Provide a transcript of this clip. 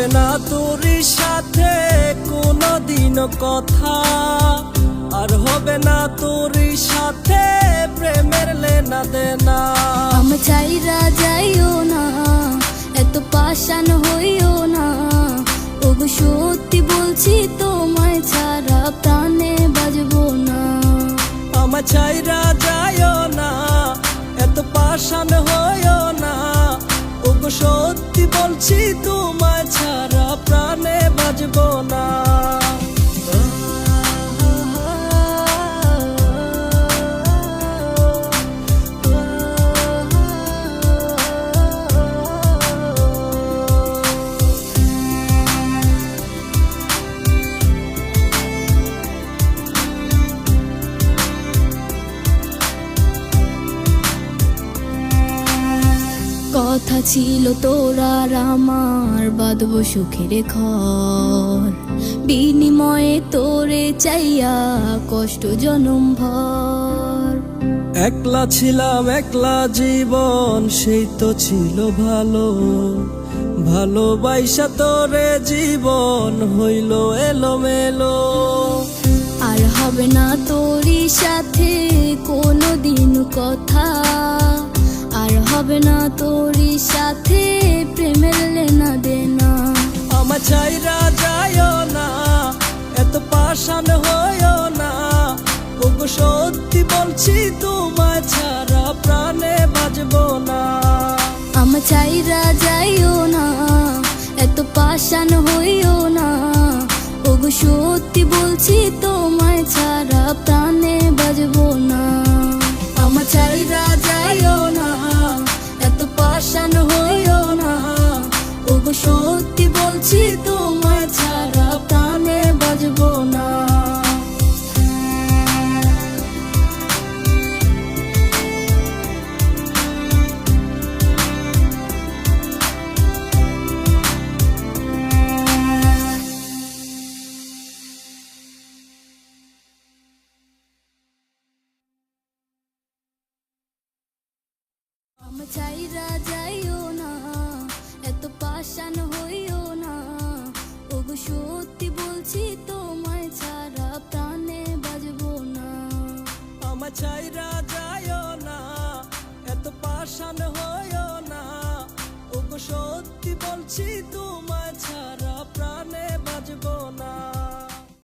হবে না তোর সাথে কোনো দিন কথা। আর হবে না তোর সাথে প্রেমের লেনা দেনা। আমি চাইরা যাইও না এত পাশান হইও না। ওগো সত্যি বলছি তোমায় ছাড়া প্রাণে বাজবো না। আমার চাইরা সত্যি বলছি তোমায় ছাড়া প্রাণে বাজব না। কথা ছিল তোরা আর আমার বাঁধব সুখের ঘর। বিনিময়ে তোরে চাইয়া কষ্ট জনম ভর। একলা ছিলাম একলা জীবন সেই তো ছিল ভালো। ভালোবাসা তোরে জীবন হইল এলোমেলো। আর হবে না তোরই সাথে কোনো দিন কথা। হবে না তোরই সাথে প্রেমের লেনা দেনা। আমার চাইরা যায়ও না এত পাশান হইও না। ওগো সত্যি বলছি তোমার ছাড়া প্রাণে বাজবো না। আমার চাইরা যাইও না এত পাশান হইও না। ওগো সত্যি বলছি তোমায় ছাড়া প্রাণে বলছি তোমায় ছাড়া প্রাণে বাজবো না। চাইরা যাইও না এত পাশান চাইরা যায়ও না এত পাশান হইও না। ওগো সত্যি বলছি